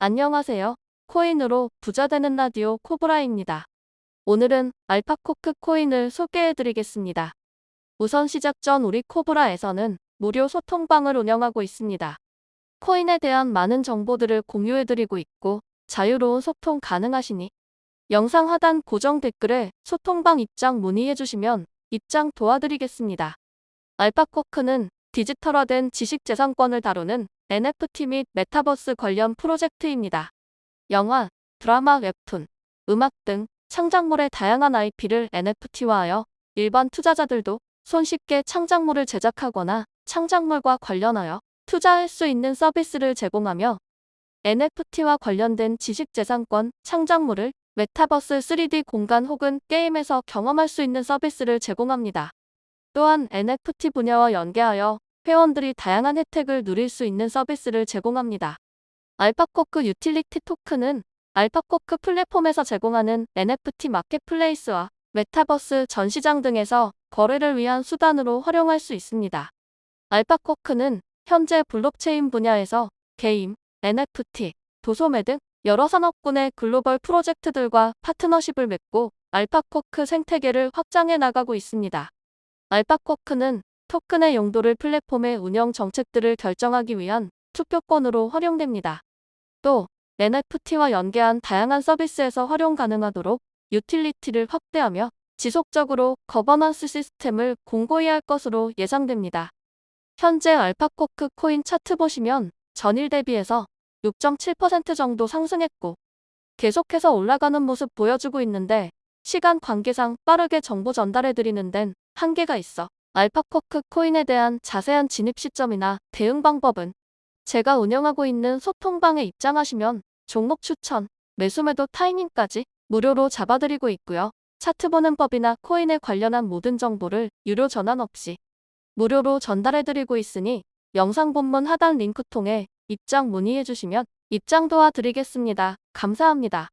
안녕하세요. 코인으로 부자 되는 라디오 코브라입니다. 오늘은 알파코크 코인을 소개해 드리겠습니다. 우선 시작 전 우리 코브라에서는 무료 소통방을 운영하고 있습니다. 코인에 대한 많은 정보들을 공유해 드리고 있고 자유로운 소통 가능하시니 영상 하단 고정 댓글에 소통방 입장 문의해 주시면 입장 도와드리겠습니다. 알파코크는 디지털화된 지식재산권을 다루는 NFT 및 메타버스 관련 프로젝트입니다. 영화, 드라마, 웹툰, 음악 등 창작물의 다양한 IP를 NFT화하여 일반 투자자들도 손쉽게 창작물을 제작하거나 창작물과 관련하여 투자할 수 있는 서비스를 제공하며 NFT와 관련된 지식재산권, 창작물을 메타버스 3D 공간 혹은 게임에서 경험할 수 있는 서비스를 제공합니다. 또한 NFT 분야와 연계하여 회원들이 다양한 혜택을 누릴 수 있는 서비스를 제공합니다. 알파코크 유틸리티 토큰은 알파코크 플랫폼에서 제공하는 NFT 마켓플레이스와 메타버스 전시장 등에서 거래를 위한 수단으로 활용할 수 있습니다. 알파코크는 현재 블록체인 분야에서 게임, NFT, 도소매 등 여러 산업군의 글로벌 프로젝트들과 파트너십을 맺고 알파코크 생태계를 확장해 나가고 있습니다. 알파코크는 토큰의 용도를 플랫폼의 운영 정책들을 결정하기 위한 투표권으로 활용됩니다. 또 NFT와 연계한 다양한 서비스에서 활용 가능하도록 유틸리티를 확대하며 지속적으로 거버넌스 시스템을 공고히 할 것으로 예상됩니다. 현재 알파코크 코인 차트 보시면 전일 대비해서 6.7% 정도 상승했고 계속해서 올라가는 모습 보여주고 있는데 시간 관계상 빠르게 정보 전달해 드리는 데는 한계가 있어 알파코크 코인에 대한 자세한 진입 시점이나 대응 방법은 제가 운영하고 있는 소통방에 입장하시면 종목 추천, 매수매도 타이밍까지 무료로 잡아드리고 있고요. 차트 보는 법이나 코인에 관련한 모든 정보를 유료 전환 없이 무료로 전달해드리고 있으니 영상 본문 하단 링크 통해 입장 문의해주시면 입장 도와드리겠습니다. 감사합니다.